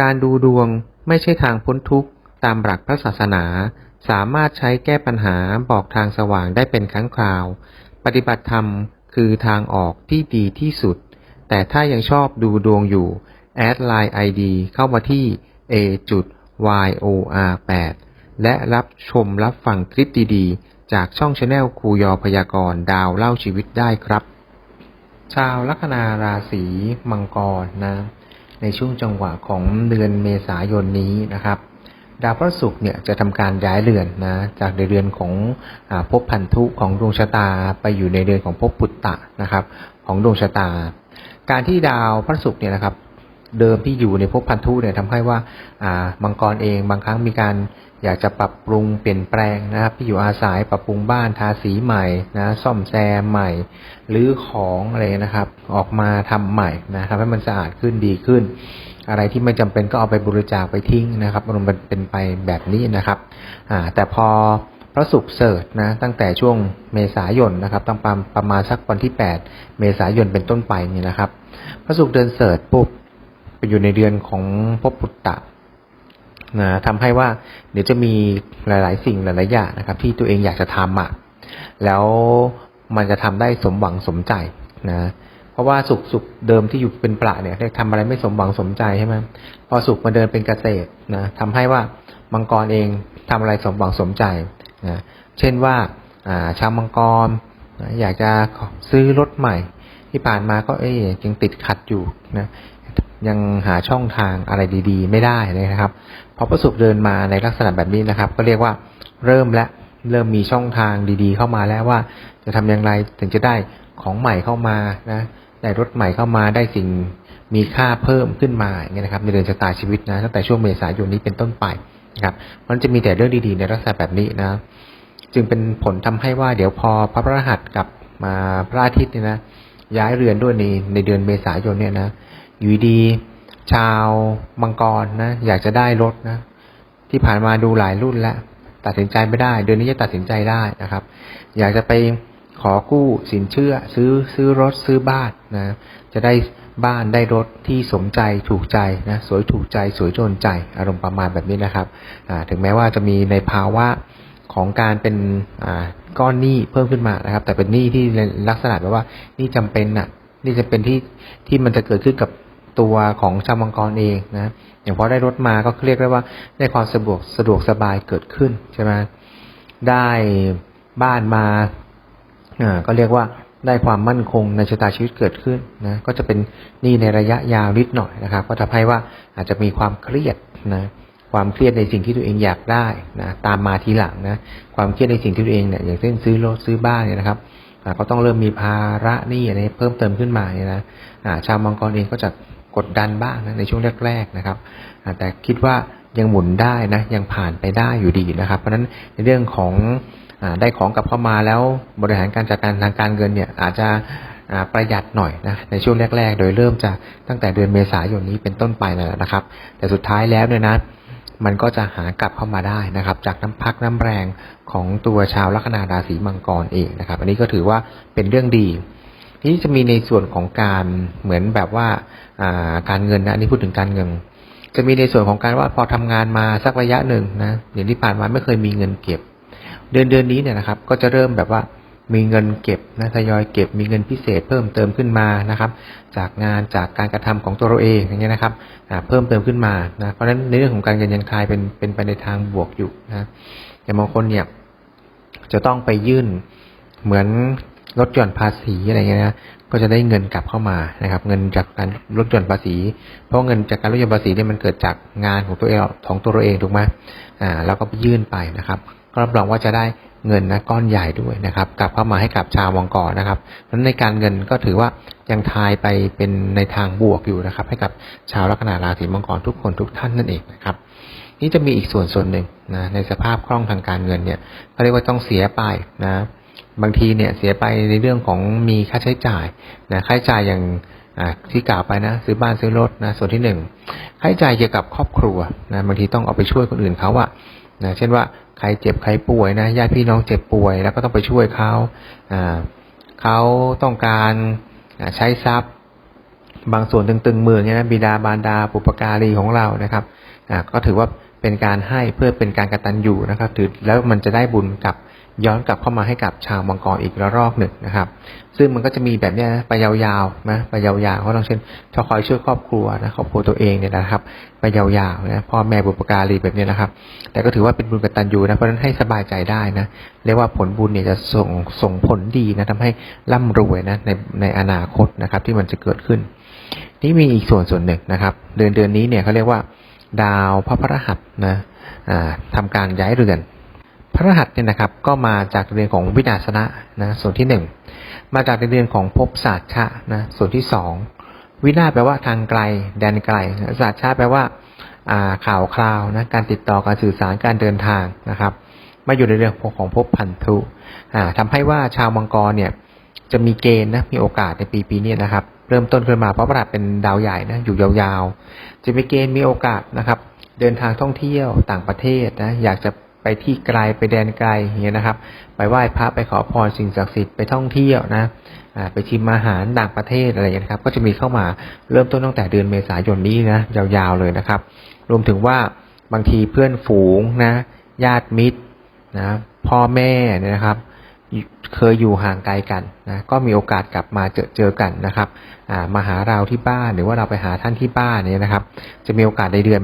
การดูดวงไม่ใช่ทางพ้นทุกข์ตามหลักพระศาสนา สามารถใช้แก้ปัญหาบอกทางสว่างได้เป็นครั้งคราว ปฏิบัติธรรมคือทางออกที่ดีที่สุด แต่ถ้ายังชอบดูดวงอยู่ แอดไลน์ ID เข้ามาที่ a yor 8 และรับชมรับฟังคลิปดีๆ จากช่องชาแนลครูยอพยากรณ์ดาวเล่าชีวิตได้ครับ ชาวลัคนาราศีมังกรนะ ในช่วงจังหวะของเดือนเมษายนนี้นะครับ ดาวพระศุกร์เนี่ยจะทำการย้ายเรือนนะจากในเรือนของอภพพันธุของดวงชะตาไปอยู่ในเรือนของภพปุตตะนะครับ ของดวงชะตา การที่ดาวพระศุกร์เนี่ยนะครับ เดิมที่อยู่ในภพพันธุเนี่ยทำให้ว่าอ่ามังกรเองบางครั้งมีการอยากจะปรับปรุงเปลี่ยนแปลงนะครับที่อยู่อาศัยปรับปรุงบ้านทาสีใหม่นะซ่อมแซมใหม่หรือของอะไรนะครับ ออกมาทำใหม่นะทำให้มันสะอาดขึ้นดีขึ้น อะไรที่ไม่จำเป็นก็เอาไปบริจาคไปทิ้งนะครับมันเป็นไปแบบนี้นะครับอ่าแต่พอพระศุกร์เสดนะตั้งแต่ช่วงเมษายนนะครับตั้งประประมาณสักวันที่ 8 เมษายนเป็นต้นไปนี่นะครับ พระศุกร์เดินเสดปุ๊บ ไปอยู่ในเดือนของภพปุตตะนะทำให้ว่าเดี๋ยวจะมีหลาย ๆ สิ่งหลายๆอย่างนะครับ ที่ตัวเองอยากจะทำอะแล้วมันจะทำได้สมหวังสมใจนะ เพราะว่าสุขสุขเดิมที่อยู่เป็นประเนี่ยได้ทำอะไรไม่สมหวังสมใจใช่ไหมพอสุขมาเดินเป็นเกษตรนะทำให้ว่ามังกรเองทำอะไรสมหวังสมใจนะเช่นว่าอ่าชาวมังกรอยากจะซื้อรถใหม่ ที่ผ่านมาก็เอ้ยยังติดขัดอยู่นะ ยังหาช่องทางอะไรดี ๆ ไม่ได้นะครับพอประสุขเดินมาในลักษณะแบบนี้นะครับ ก็เรียกว่าเริ่มและเริ่มมีช่องทางดี ๆ เข้ามาแล้วว่า จะทำอย่างไรถึงจะได้ของใหม่เข้ามานะได้รถใหม่เข้ามาได้สิ่งมีค่าเพิ่มขึ้นมาอย่างเงี้ยนะครับในเดือนชะตาชีวิตนะตั้งแต่ช่วงเมษายนนี้เป็นต้นไปนะครับมันจะมีแต่เรื่องดีๆ ในลักษณะแบบนี้นะ จึงเป็นผลทำให้ว่าเดี๋ยวพอพระพรหัสกับมาพระอาทิตย์เนี่ยนะย้ายเรือนด้วยในในเดือนเมษายนเนี่ยนะ อยู่ดี ชาวมังกรนะ อยากจะได้รถนะ ที่ผ่านมาดูหลายรุ่นแล้ว ตัดสินใจไม่ได้ เดือนนี้จะตัดสินใจได้นะครับ อยากจะไปขอกู้สินเชื่อ ซื้อซื้อรถซื้อบ้านนะ จะได้บ้านได้รถที่สมใจถูกใจนะ สวยถูกใจสวยโดนใจ อารมณ์ประมาณแบบนี้นะครับถึงแม้ว่าจะมีในภาวะของการเป็นก้อนหนี้เพิ่มขึ้นมานะครับ แต่เป็นหนี้ที่ลักษณะแบบว่าหนี้จำเป็นน่ะนี่จะเป็นที่ที่มันจะเกิดขึ้นกับ ตัวของชาวมังกรเองนะอย่างพอได้รถมาก็เรียกได้ว่าได้ความสะดวกสะดวกสบายเกิดขึ้นใช่ไหมได้บ้านมาอ่าก็เรียกว่าได้ความมั่นคงในชะตาชีวิตเกิดขึ้นนะก็จะเป็นนี่ในระยะยาวนิดหน่อยนะครับ ก็ทำให้ว่าอาจจะมีความเครียดนะความเครียดในสิ่งที่ตัวเองอยากได้นะตามมาทีหลังนะความเครียดในสิ่งที่ตัวเองเนี่ยอย่างเช่นซื้อรถซื้อบ้านเนี่ยนะครับก็ต้องเริ่มมีภาระหนี้อะไรเพิ่มเติมขึ้นมาเนี่ยนะชาวมังกรเองก็จะ กดดันบ้างนะในช่วงแรก ๆนะครับ แต่คิดว่ายังหมุนได้นะยังผ่านไปได้อยู่ดีนะครับ เพราะฉะนั้นในเรื่องของอได้ของกลับเข้ามาแล้วบริหารการจัดการทางการเงินเนี่ยอาจจะประหยัดหน่อยนะในช่วงแรก ๆ โดยเริ่มจากตั้งแต่เดือนเมษายนนี้เป็นต้นไปนะครับ แต่สุดท้ายแล้วเนี่ยนะมันก็จะหากลับเข้ามาได้นะครับ จากน้ำพักน้ำแรงของตัวชาวลัคนาราศีมังกรเองนะครับ อันนี้ก็ถือว่าเป็นเรื่องดี ที่จะมีในส่วนของการเหมือนแบบว่าการเงินนะอันนี้พูดถึงการเงิน จะมีในส่วนของการว่าพอทำงานมาสักระยะหนึ่งนะอย่างที่ผ่านมาไม่เคยมีเงินเก็บ เดือนเดือนนี้เนี่ยนะครับ ก็จะเริ่มแบบว่ามีเงินเก็บนะทยอยเก็บมีเงินพิเศษเพิ่มเติมขึ้นมานะครับ จากงานจากการกระทำของตัวเราเองอย่างเงี้ยนะครับเพิ่มเติมขึ้นมานะเพราะฉะนั้นในเรื่องของการเงินยันคายเป็นเป็นไปในทางบวกอยู่นะอย่บางคนเนี่ยจะต้องไปยื่นเหมือน ลดหย่อนภาษีอะไรเงี้ยนะก็จะได้เงินกลับเข้ามานะครับ เงินจากการลดหย่อนภาษี เพราะเงินจากการลดหย่อนภาษีเนี่ยมันเกิดจากงานของตัวเองของตัวเราเองถูกไหมอ่าเราก็ไปยื่นไปนะครับ ก็รับรองว่าจะได้เงินนะก้อนใหญ่ด้วยนะครับ กลับเข้ามาให้กับชาววังกรนะครับเพราะในการเงินก็ถือว่ายังทายไปเป็นในทางบวกอยู่นะครับ ให้กับชาวลัคนาราศีมังกรทุกคนทุกท่านนั่นเองนะครับนี่จะมีอีกส่วนส่วนหนึ่งนะในสภาพคล่องทางการเงินเนี่ยเขาเรียกว่าต้องเสียไปนะ บางทีเนี่ยเสียไปในเรื่องของมีค่าใช้จ่ายนะค่าใช้จ่ายอย่างที่กล่าวไปนะซื้อบ้านซื้อรถนะส่วนที่หนึ่งค่าใช้จ่ายเกี่ยวกับครอบครัวนะบางทีต้องเอาไปช่วยคนอื่นเขาอะนะเช่นว่าใครเจ็บใครป่วยนะญาติพี่น้องเจ็บป่วย แล้วก็ต้องไปช่วยเขาเขาต้องการใช้ทรัพย์ บางส่วนตึงๆมือเนี่ยนะบิดาบารดาปุปการีของเรานะครับอ่าก็ถือว่าเป็นการให้เพื่อเป็นการกระตัญญูนะครับ ถือแล้วมันจะได้บุญกับ ย้อนกลับเข้ามาให้กับชาวมังกรอีกระลอกหนึ่งนะครับ ซึ่งมันก็จะมีแบบนี้นะไปยาวๆนะไปยาวๆเพราะเราเช่นถ้าคอยช่วยครอบครัวนะครอบครัวตัวเองเนี่ยนะครับไปยาวๆนะพ่อแม่บุปการีแบบนี้นะครับ แต่ก็ถือว่าเป็นบุญกตัญญูนะเพราะนั้นให้สบายใจได้นะเรียกว่าผลบุญเนี่ยจะส่งส่งผลดีนะทำให้ร่ำรวยนะในในอนาคตนะครับที่มันจะเกิดขึ้น นี่มีอีกส่วนส่วนหนึ่งนะครับ เดือนเดือนนี้เนี่ยเขาเรียกว่า ดาวพระพฤหัสนะอ่าทำการย้ายเรือน พระรหัสเนี่ยนะครับก็มาจากเรือนของวินาศนะนะส่วนที่หนึ่งมาจากเรือนของภพศาสชะนะส่วนที่สองวินาแปลว่าทางไกล แดนไกลศาสชะแปลว่าอ่าข่าวคราวนะการติดต่อการสื่อสารการเดินทางนะครับมาอยู่ในเรื่องของภพพันธุอ่าทำให้ว่าชาวมังกรเนี่ยจะมีเกณฑ์นะมีโอกาสในปีปีนี้นะครับ เริ่มต้นขึ้นมาเพราะพระรหัสเป็นดาวใหญ่นะอยู่ยาวๆ จะมีเกณฑ์มีโอกาสนะครับ เดินทางท่องเที่ยวต่างประเทศนะอยากจะ ไปที่ไกลไปแดนไกลอย่างเงี้ยนะครับ ไปไหว้พระไปขอพรสิ่งศักดิ์สิทธิ์ไปท่องเที่ยวนะไปชิมอาหารต่างประเทศอะไรอย่างเงี้นะครับ ก็จะมีเข้ามาเริ่มต้นตั้งแต่เดือนเมษายนนี้นะยาวๆเลยนะครับ รวมถึงว่าบางทีเพื่อนฝูงนะญาติมิตรนะพ่อแม่เนี่ยนะครับ เคยอยู่ห่างไกลกันนะก็มีโอกาสกลับมาเจอเจอกันนะครับมาหาเราที่บ้านหรือว่าเราไปหาท่านที่บ้านเนี่ยนะครับ จะมีโอกาสในเดือน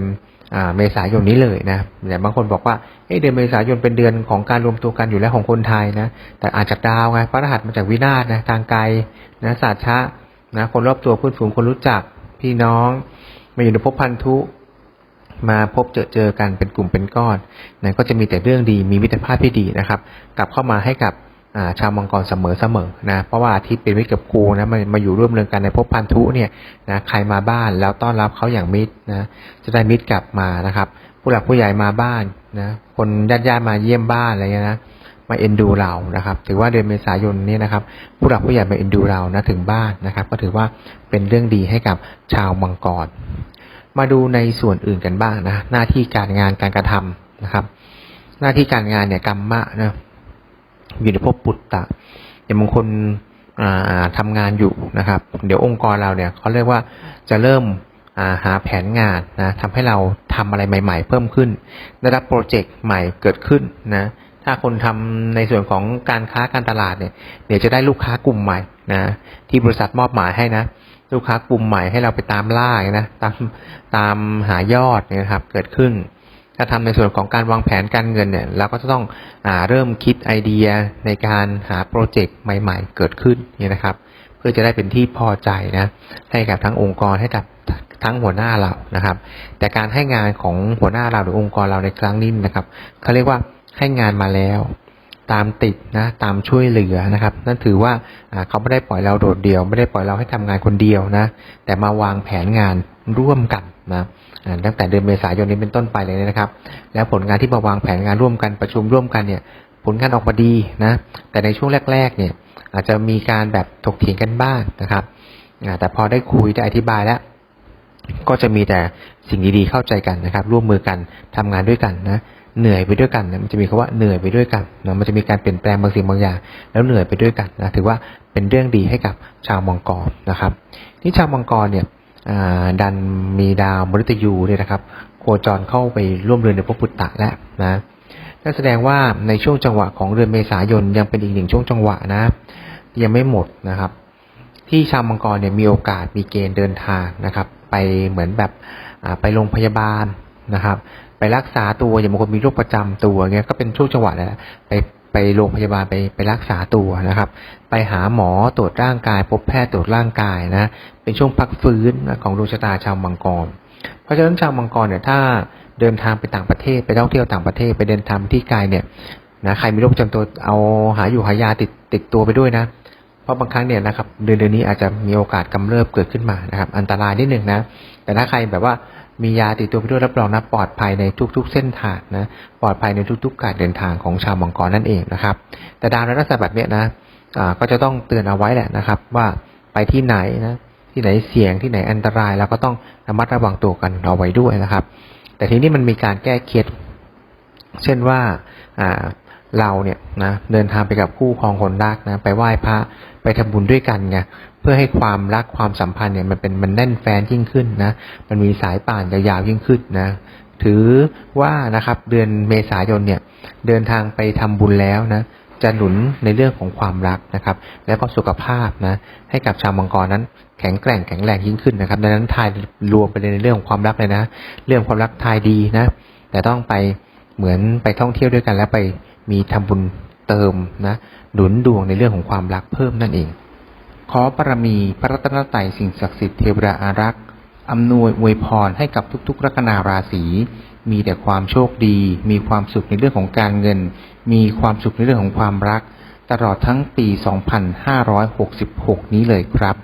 เมษายนนี้เลยนะแต่บางคนบอกว่าเเดือนเมษายนเป็นเดือนของการรวมตัวกันอยู่แล้วของคนไทยนะ แต่อาจจากดาวไงพระรหัสมาจากวินาศนะทางไกลนะศาสตร์ชะนะคนรอบตัวเพื่อนฝูงคนรู้จักพี่น้อง มาอยู่ในภพพันธุมาพบเจอเจอกันเป็นกลุ่มเป็นก้อนนะก็จะมีแต่เรื่องดีมีมิตรภาพที่ดีนะครับ กลับเข้ามาให้กับ ชาวมังกรเสมอเสมอนะเพราะว่าอาทิตย์เป็นมิตรกับครูนะมามาอยู่ร่วมเรือนกันในภพพันธุเนี่ยนะใครมาบ้านแล้วต้อนรับเขาอย่างมิตรนะจะได้มิตรกลับมานะครับ ผู้หลักผู้ใหญ่มาบ้านนะคนญาติญาติมาเยี่ยมบ้านอะไรเงี้ยนะมาเอ็นดูเรานะครับ ถือว่าเดือนเมษายนนี้นะครับ ผู้หลักผู้ใหญ่มาเอ็นดูเรานะถึงบ้านนะครับ ก็ถือว่าเป็นเรื่องดีให้กับชาวมังกร มาดูในส่วนอื่นกันบ้างนะหน้าที่การงานการกระทำนะครับ หน้าที่การงานเนี่ยกรรมะนะ อยู่ในภพปุตตะอย่างบางคนอ่าทำงานอยู่นะครับ เดี๋ยวองค์กรเราเนี่ยเขาเรียกว่าจะเริ่มาหาแผนงานนะทำให้เราทำอะไรใหม่ ๆ เพิ่มขึ้น ได้รับโปรเจกต์ใหม่เกิดขึ้นนะถ้าคนทำในส่วนของการค้าการตลาดเนี่ยเดี๋ยวจะได้ลูกค้ากลุ่มใหม่นะที่บริษัทมอบหมายให้นะลูกค้ากลุ่มใหม่ให้เราไปตามล่านะตามตามหายอดเนี่ยนะครับเกิดขึ้น ถ้าทำในส่วนของการวางแผนการเงินเนี่ยเราก็จะต้องอเริ่มคิดไอเดียในการหาโปรเจกต์ใหม่ ๆ เกิดขึ้นนี่นะครับ เพื่อจะได้เป็นที่พอใจนะให้กับทั้งองค์กรให้กับทั้งหัวหน้าเรานะครับ แต่การให้งานของหัวหน้าเราหรือองค์กรเราในครั้งนี้นะครับเขาเรียกว่าให้งานมาแล้วตามติดนะตามช่วยเหลือนะครับ นั่นถือว่าอ่าเขาไม่ได้ปล่อยเราโดดเดี่ยว ไม่ได้ปล่อยเราให้ทำงานคนเดียวนะ แต่มาวางแผนงาน ร่วมกันนะตั้งแต่เดือนเมษายนนี้เป็นต้นไปเลยนะครับ แล้วผลงานที่มาวางแผนงานร่วมกันประชุมร่วมกันเนี่ย ผลงานออกมาดีนะ แต่ในช่วงแรก ๆ เนี่ย อาจจะมีการแบบถกเถียงกันบ้างนะครับแต่พอได้คุยได้อธิบายแล้ว ก็จะมีแต่สิ่งดีๆเข้าใจกันนะครับ ร่วมมือกันทำงานด้วยกันนะเหนื่อยไปด้วยกันนะมันจะมีคำว่าเหนื่อยไปด้วยกันนะมันจะมีการเปลี่ยนแปลงบางสิ่งบางอย่าง แล้วเหนื่อยไปด้วยกันนะถือว่าเป็นเรื่องดีให้กับชาวมังกรนะครับ ที่ชาวมังกรเนี่ย ดันมีดาวมฤตยูเนี่ยนะครับ โคจรเข้าไปร่วมเรือนในภพปุตตะแล้วนะนั่นแสดงว่าในช่วงจังหวะของเดือนเมษายนยังเป็นอีกหนึ่งช่วงจังหวะนะ ยังไม่หมดนะครับ ที่ชาวมังกรเนี่ยมีโอกาสมีเกณฑ์เดินทางนะครับ ไปเหมือนแบบไปโรงพยาบาลนะครับ ไปรักษาตัวอย่างบางคนมีโรคประจำตัวเงี้ยก็เป็นช่วงจังหวะแหละไป ไปโรงพยาบาลไปไปรักษาตัวนะครับ ไปหาหมอตรวจร่างกาย พบแพทย์ตรวจร่างกายนะเป็นช่วงพักฟื้นนะของดวงชะตาชาวมังกร เพราะฉะนั้นชาวมังกรเนี่ยถ้าเดินทางไปต่างประเทศไปท่องเที่ยวต่างประเทศไปเดินทางที่ไกลเนี่ยนะใครมีโรคประจำตัวเอาหาอยู่หายาติดติดตัวไปด้วยนะ เพราะบางครั้งเนี่ยนะครับเดือนเดือนนี้อาจจะมีโอกาสกำเริบเกิดขึ้นมานะครับ อันตรายนิดหนึ่งนะ แต่ถ้าใครแบบว่ามียาติดตัวไปด้วยรับรองนะปลอดภัยในทุก ๆ เส้นทางนะ ปลอดภัยในทุกๆ การเดินทางของชาวมังกรนั่นเองนะครับ แต่ดาวในลักษณะแบบเนี้ยนะอ่าก็จะต้องเตือนเอาไว้แหละนะครับ ว่าไปที่ไหนนะที่ไหนเสี่ยงที่ไหนอันตรายเราก็ต้องระมัดระวังตัวกันเอาไว้ด้วยนะครับ แต่ทีนี้มันมีการแก้เคล็ดเช่นว่าอ่า เราเนี่ยนะเดินทางไปกับคู่ครองคนรักนะไปไหว้พระไปทำบุญด้วยกันไงเพื่อให้ความรักความสัมพันธ์เนี่ยมันเป็นมันแน่นแฟนยิ่งขึ้นนะมันมีสายป่านยาวๆยิ่งขึ้นนะถือว่านะครับเดือนเมษายนเนี่ยเดินทางไปทำบุญแล้วนะจะหนุนในเรื่องของความรักนะครับ แล้วก็สุขภาพนะให้กับชาวมังกรนั้นแข็งแกร่งแข็งแรงยิ่งขึ้นนะครับดังนั้นทายรวมไปเลยในเรื่องของความรักเลยนะ เรื่องความรักทายดีนะ แต่ต้องไปเหมือนไปท่องเที่ยวด้วยกันแล้วไป มีทำบุญเติมนะหนุนดวงในเรื่องของความรักเพิ่มนั่นเอง ขอบารมีพระรัตนตรัยสิ่งศักดิ์สิทธิ์เทวดาอารักษ์อำนวยอวยพรให้กับทุกๆ ลัคนาราศีมีแต่ความโชคดี มีความสุขในเรื่องของการเงิน มีความสุขในเรื่องของความรัก ตลอดทั้งปี 2566 นี้เลยครับ